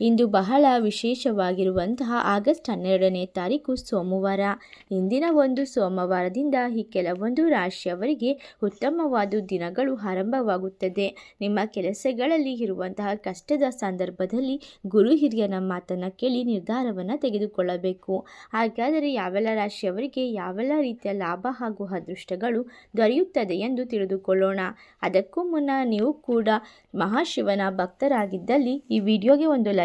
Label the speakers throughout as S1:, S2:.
S1: ಇಂದು ಬಹಳ ವಿಶೇಷವಾಗಿರುವಂತಹ ಆಗಸ್ಟ್ ಹನ್ನೆರಡನೇ ತಾರೀಕು ಸೋಮವಾರ. ಇಂದಿನ ಒಂದು ಸೋಮವಾರದಿಂದ ಈ ಕೆಲವೊಂದು ರಾಶಿಯವರಿಗೆ ಉತ್ತಮವಾದ ದಿನಗಳು ಆರಂಭವಾಗುತ್ತದೆ. ನಿಮ್ಮ ಕೆಲಸಗಳಲ್ಲಿ ಇರುವಂತಹ ಕಷ್ಟದ ಸಂದರ್ಭದಲ್ಲಿ ಗುರು ಹಿರಿಯನ ಮಾತನ್ನು ಕೇಳಿ ನಿರ್ಧಾರವನ್ನು ತೆಗೆದುಕೊಳ್ಳಬೇಕು. ಹಾಗಾದರೆ ಯಾವೆಲ್ಲ ರಾಶಿಯವರಿಗೆ ಯಾವೆಲ್ಲ ರೀತಿಯ ಲಾಭ ಹಾಗೂ ಅದೃಷ್ಟಗಳು ದೊರೆಯುತ್ತದೆ ಎಂದು ತಿಳಿದುಕೊಳ್ಳೋಣ. ಅದಕ್ಕೂ ಮುನ್ನ ನೀವು ಕೂಡ ಮಹಾಶಿವನ ಭಕ್ತರಾಗಿದ್ದಲ್ಲಿ ಈ ವಿಡಿಯೋಗೆ ಒಂದು ಲೈಕ್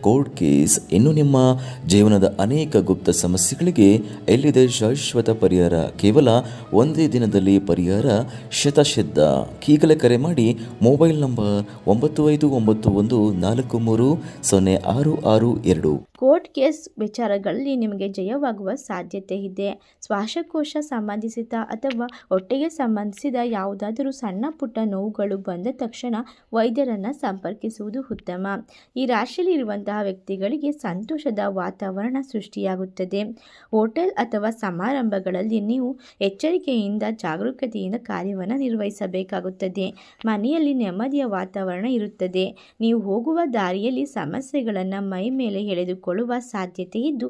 S2: ಕೋರ್ಟ್ ಕೇಸ್ ಇನ್ನು ನಿಮ್ಮ ಜೀವನದ ಅನೇಕ ಗುಪ್ತ ಸಮಸ್ಯೆಗಳಿಗೆ ಎಲ್ಲಿದೆ ಶಾಶ್ವತ ಪರಿಹಾರ? ಕೇವಲ ಒಂದೇ ದಿನದಲ್ಲಿ ಪರಿಹಾರ? ಶತಶಿದ್ಧ ಈಗಲೇ ಕರೆ ಮಾಡಿ ಮೊಬೈಲ್ ನಂಬರ್ ಒಂಬತ್ತು ಐದು ಒಂಬತ್ತು ಒಂದು ನಾಲ್ಕು ಮೂರು ಸೊನ್ನೆ ಆರು ಆರು ಎರಡು.
S1: ಕೋರ್ಟ್ ಕೇಸ್ ವಿಚಾರಗಳಲ್ಲಿ ನಿಮಗೆ ಜಯವಾಗುವ ಸಾಧ್ಯತೆ ಇದೆ. ಶ್ವಾಸಕೋಶ ಸಂಬಂಧಿಸಿದ ಅಥವಾ ಹೊಟ್ಟೆಗೆ ಸಂಬಂಧಿಸಿದ ಯಾವುದಾದರೂ ಸಣ್ಣ ಪುಟ್ಟ ನೋವುಗಳು ಬಂದ ತಕ್ಷಣ ವೈದ್ಯರನ್ನು ಸಂಪರ್ಕಿಸುವುದು ಉತ್ತಮ. ಈ ರಾಶಿಯಲ್ಲಿ ಇರುವಂತಹ ವ್ಯಕ್ತಿಗಳಿಗೆ ಸಂತೋಷದ ವಾತಾವರಣ ಸೃಷ್ಟಿಯಾಗುತ್ತದೆ. ಹೋಟೆಲ್ ಅಥವಾ ಸಮಾರಂಭಗಳಲ್ಲಿ ನೀವು ಎಚ್ಚರಿಕೆಯಿಂದ ಜಾಗರೂಕತೆಯಿಂದ ಕಾರ್ಯವನ್ನು ನಿರ್ವಹಿಸಬೇಕಾಗುತ್ತದೆ. ಮನೆಯಲ್ಲಿ ನೆಮ್ಮದಿಯ ವಾತಾವರಣ ಇರುತ್ತದೆ. ನೀವು ಹೋಗುವ ದಾರಿಯಲ್ಲಿ ಸಮಸ್ಯೆಗಳನ್ನು ಮೈ ಮೇಲೆ ಎಳೆದುಕೊಳ್ಳುವ ಸಾಧ್ಯತೆ ಇದ್ದು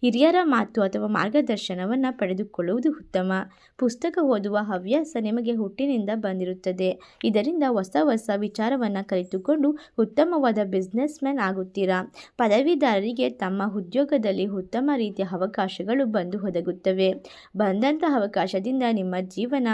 S1: ಹಿರಿಯರ ಮಾತು ಅಥವಾ ಮಾರ್ಗದರ್ಶನವನ್ನು ಪಡೆದುಕೊಳ್ಳುವುದು ಉತ್ತಮ. ಪುಸ್ತಕ ಓದುವ ಹವ್ಯಾಸ ನಿಮಗೆ ಹುಟ್ಟಿನಿಂದ ಬಂದಿರುತ್ತದೆ. ಇದರಿಂದ ಹೊಸ ಹೊಸ ವಿಚಾರವನ್ನು ಕಲಿತುಕೊಂಡು ಉತ್ತಮವಾದ ಬಿಸ್ನೆಸ್ ಮ್ಯಾನ್ ಆಗುತ್ತೀರಾ? ಪದವೀಧರರಿಗೆ ತಮ್ಮ ಉದ್ಯೋಗದಲ್ಲಿ ಉತ್ತಮ ರೀತಿಯ ಅವಕಾಶಗಳು ಬಂದು ಒದಗುತ್ತವೆ. ಬಂದಂತಹ ಅವಕಾಶದಿಂದ ನಿಮ್ಮ ಜೀವನ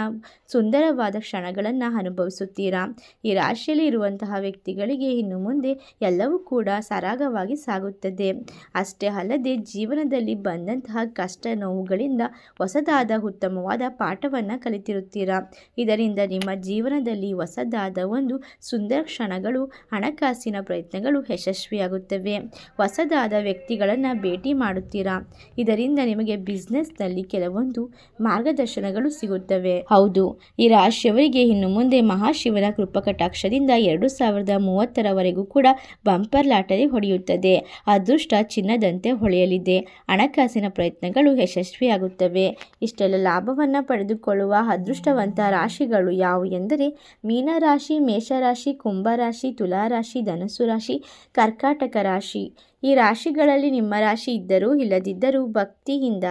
S1: ಸುಂದರವಾದ ಕ್ಷಣಗಳನ್ನು ಅನುಭವಿಸುತ್ತೀರಾ? ಈ ರಾಶಿಯಲ್ಲಿ ಇರುವಂತಹ ವ್ಯಕ್ತಿಗಳಿಗೆ ಇನ್ನು ಮುಂದೆ ಎಲ್ಲವೂ ಕೂಡ ಸರಾಗವಾಗಿ ಸಾಗುತ್ತದೆ. ಅಷ್ಟೇ ಅಲ್ಲದೆ ಜೀವನದಲ್ಲಿ ಬಂದಂತಹ ಕಷ್ಟ ನೋವುಗಳಿಂದ ಹೊಸದಾದ ಉತ್ತಮವಾದ ಪಾಠವನ್ನು ಕಲಿತಿರುತ್ತೀರಾ? ಇದರಿಂದ ನಿಮ್ಮ ಜೀವನದಲ್ಲಿ ಹೊಸದಾದ ಒಂದು ಸುಂದರ ಕ್ಷಣಗಳು, ಹಣಕಾಸಿನ ಪ್ರಯತ್ನಗಳು ಯಶಸ್ವಿಯಾಗುತ್ತವೆ. ಹೊಸದಾದ ವ್ಯಕ್ತಿಗಳನ್ನು ಭೇಟಿ ಮಾಡುತ್ತೀರಾ? ಇದರಿಂದ ನಿಮಗೆ ಬಿಸ್ನೆಸ್ನಲ್ಲಿ ಕೆಲವೊಂದು ಮಾರ್ಗದರ್ಶನಗಳು ಸಿಗುತ್ತವೆ. ಹೌದು, ಈ ರಾಶಿಯವರಿಗೆ ಇನ್ನು ಮುಂದೆ ಮಹಾಶಿವನ ಕೃಪಕಟಾಕ್ಷದಿಂದ ಎರಡು ಸಾವಿರದ ಮೂವತ್ತರವರೆಗೂ ಕೂಡ ಬಂಪರ್ ಲಾಟರಿ ಹೊಡೆಯುತ್ತದೆ. ಅದೃಷ್ಟ ಚಿನ್ನದಂತೆ ಹೊಳೆಯಲಿದೆ. ಹಣಕಾಸಿನ ಪ್ರಯತ್ನಗಳು ಯಶಸ್ವಿಯಾಗುತ್ತವೆ. ಇಷ್ಟೆಲ್ಲ ಲಾಭವನ್ನು ಪಡೆದುಕೊಳ್ಳುವ ಅದೃಷ್ಟವಂತ ರಾಶಿಗಳು ಯಾವುವು ಎಂದರೆ ಮೀನರಾಶಿ, ಮೇಷರಾಶಿ, ಕುಂಭರಾಶಿ, ತುಲಾರಾಶಿ, ಧನಸ್ಸು ರಾಶಿ, ಕರ್ಕಾಟಕ ರಾಶಿ. ಈ ರಾಶಿಗಳಲ್ಲಿ ನಿಮ್ಮ ರಾಶಿ ಇದ್ದರೂ ಇಲ್ಲದಿದ್ದರೂ ಭಕ್ತಿಯಿಂದ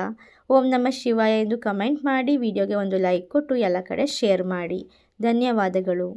S1: ಓಂ ನಮ ಶಿವಾಯ ಎಂದು ಕಮೆಂಟ್ ಮಾಡಿ, ವಿಡಿಯೋಗೆ ಒಂದು ಲೈಕ್ ಕೊಟ್ಟು ಎಲ್ಲ ಕಡೆ ಶೇರ್ ಮಾಡಿ. ಧನ್ಯವಾದಗಳು.